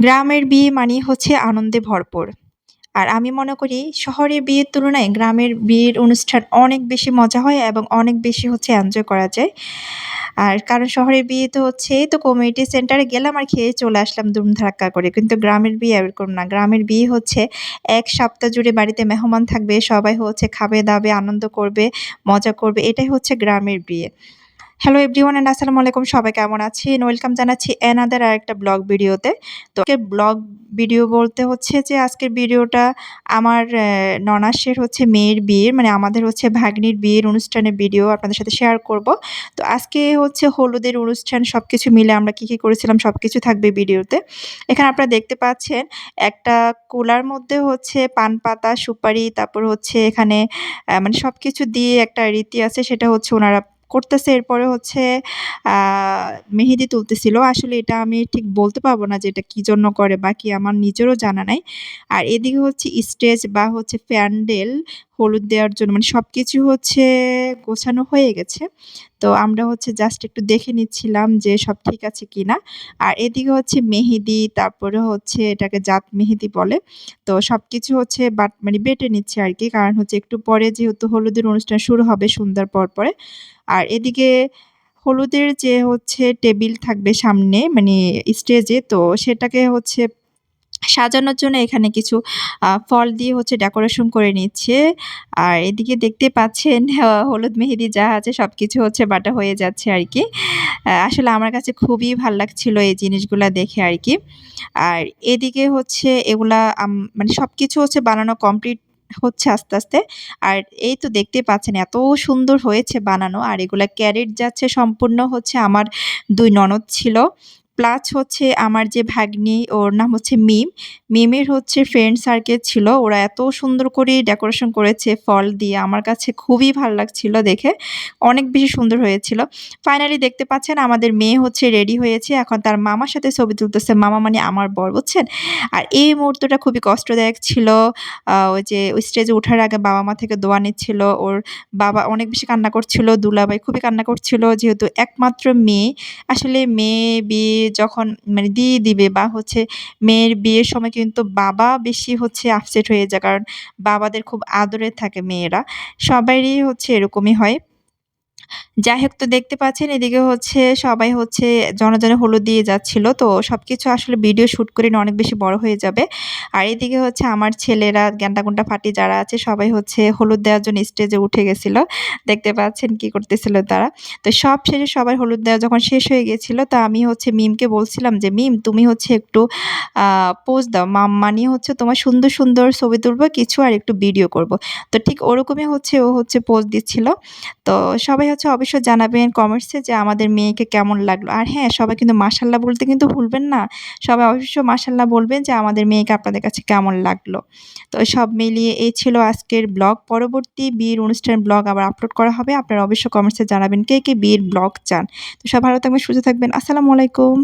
গ্রামের বিয়ে মানেই হচ্ছে আনন্দে ভরপুর। আর আমি মনে করি শহরের বিয়ের তুলনায় গ্রামের বিয়ের অনুষ্ঠান অনেক বেশি মজা হয় এবং অনেক বেশি হচ্ছে এনজয় করা যায়। আর কারণ শহরের বিয়ে তো হচ্ছে তো কমিউনিটি সেন্টারে গেলাম আর খেয়ে চলে আসলাম ধুমধারাক্কা করে। কিন্তু গ্রামের বিয়ে এরকম না। গ্রামের বিয়ে হচ্ছে এক সপ্তাহ জুড়ে বাড়িতে মেহমান থাকবে, সবাই হচ্ছে খাবে-দাবে, আনন্দ করবে, মজা করবে। এটাই হচ্ছে গ্রামের বিয়ে। হ্যালো এভরিওয়ান এন্ড আসসালামু আলাইকুম সবাই কেমন আছেন? ওয়েলকাম জানাচ্ছি অ্যানাদার আরেকটা ব্লগ ভিডিওতে। তো ব্লগ ভিডিও বলতে হচ্ছে যে আজকের ভিডিওটা আমার ননাসের হচ্ছে মেয়ের বিয়ের মানে আমাদের হচ্ছে ভাগ্নির বিয়ের অনুষ্ঠানের ভিডিও আপনাদের সাথে শেয়ার করব। তো আজকে হচ্ছে হলুদের অনুষ্ঠান সব কিছু মিলে আমরা কি, কি করেছিলাম সব কিছু থাকবে ভিডিওতে। এখানে আপনারা দেখতে পাচ্ছেন একটা কুলার মধ্যে হচ্ছে পান পাতা, সুপারি তারপর হচ্ছে এখানে মানে সব কিছু দিয়ে একটা রীতি আছে সেটা হচ্ছে ওনারা করতেছে, এরপরে হচ্ছে মেহেদি তুলতেছিল। আসলে এটা আমি ঠিক বলতে পারব না যে এটা কী জন্য করে বা কি আমার নিজেরও জানা নাই। আর এদিকে হচ্ছে স্টেজ বা হচ্ছে প্যান্ডেল হলুদ দেওয়ার জন্য মানে সব কিছু হচ্ছে গোছানো হয়ে গেছে। তো আমরা হচ্ছে জাস্ট একটু দেখে নিচ্ছিলাম যে সব ঠিক আছে কি না আর এদিকে হচ্ছে মেহেদি, তারপরে হচ্ছে এটাকে জাত মেহেদি বলে। তো সব কিছু হচ্ছে বাট মানে বেটে নিচ্ছে আর কি কারণ হচ্ছে একটু পরে যেহেতু হলুদের অনুষ্ঠান শুরু হবে সন্ধ্যার পর পরে। আর এদিকে হলুদের যে হচ্ছে টেবিল থাকবে সামনে মানে স্টেজে, তো সেটাকে হচ্ছে সাজানোর জন্য এখানে কিছু ফল দিয়ে হচ্ছে ডেকোরেশন করে নিচ্ছে। আর এদিকে দেখতে পাচ্ছেন হলুদ মেহেদি যা আছে সব কিছু হচ্ছে বাটা হয়ে যাচ্ছে আর কি। আসলে আমার কাছে খুবই ভালো লাগছিল এই জিনিসগুলা দেখে আর কি। আর এদিকে হচ্ছে এগুলা মানে সব কিছু হচ্ছে বানানো কমপ্লিট হচ্ছে আস্তে আস্তে। আর এই তো দেখতে পাচ্ছেন এত সুন্দর হয়েছে বানানো। আর এগুলা ক্যারেট যাচ্ছে সম্পূর্ণ হচ্ছে আমার দুই ননদ ছিল। প্লাস হচ্ছে আমার যে ভাগ্নি, ওর নাম হচ্ছে মিম। মিমের হচ্ছে ফ্রেন্ড সার্কেল ছিল। ওরা এত সুন্দর করে ডেকোরেশন করেছে, ফল দিয়ে। আমার কাছে খুবই ভালো লাগছিল দেখে। অনেক বেশি সুন্দর হয়েছিল। ফাইনালি দেখতে পাচ্ছেন, আমাদের মেয়ে হচ্ছে রেডি হয়েছে। এখন তার মামার সাথে ছবি তুলতেছে। মামা মানে আমার বর, বুঝছেন? আর এই মুহূর্তটা খুবই কষ্টদায়ক ছিল। ওই যে ওই স্টেজে ওঠার আগে বাবা মা থেকে দোয়া নিচ্ছিল। ওর বাবা অনেক বেশি কান্না করছিল। দুলাভাই খুবই কান্না করছিল। যেহেতু একমাত্র মেয়ে। আসলে মেয়ে, বিয়ে যখন মানে দিয়ে দিবে বা হচ্ছে মেয়ের বিয়ের সময় কিন্তু বাবা বেশি হচ্ছে আপসেট হয়ে যায়। কারণ বাবাদের খুব আদরে থাকে মেয়েরা। সবারই হচ্ছে এরকমই হয়। যাই হোক তো দেখতে পাচ্ছেন, এদিকে হচ্ছে সবাই হচ্ছে জনজনে হলুদ দিয়ে যাচ্ছিল। তো সব কিছু আসলে ভিডিও শ্যুট করে অনেক বেশি বড় হয়ে যাবে। আর এদিকে হচ্ছে আমার ছেলেরা গুন্ডা ফাটি যারা আছে, সবাই হচ্ছে হলুদ দেওয়ার জন্য স্টেজে উঠে গেছিল। দেখতে পাচ্ছেন কি করতেছিল তারা। তো সব শেষে সবাই হলুদ দেওয়া যখন শেষ হয়ে গেছিল, তা আমি হচ্ছে মিমকে বলছিলাম যে, মিম, তুমি হচ্ছে একটু পোজ দাও। মাম্মা নিয়ে হচ্ছে তোমার সুন্দর সুন্দর ছবি তুলবো, কিছু আর একটু ভিডিও করব। তো ঠিক ওরকমই হচ্ছে ও হচ্ছে পোজ দিচ্ছিল। তো সবাই হচ্ছে অবশ্যই জানাবেন কমেন্টসে যে আমাদের মেয়েকে কেমন লাগল। আর হ্যাঁ সবাই কিন্তু মাসাল্লাহ বলতে কিন্তু ভুলবেন না। সবাই অবশ্যই মাসাল্লাহ বলবেন যে আমাদের মেয়েকে আপনাদের কাছে কেমন লাগল। তো সব মিলিয়ে এই ছিল আজকের ব্লগ। পরবর্তী বিয়ের অনুষ্ঠান ব্লগ আবার আপলোড করা হবে। আপনারা অবশ্যই কমেন্টসে জানাবেন কে কে বিয়ের ব্লগ চান। তো সব ভালো থাকবেন, সুস্থ থাকবেন। আসসালামু আলাইকুম।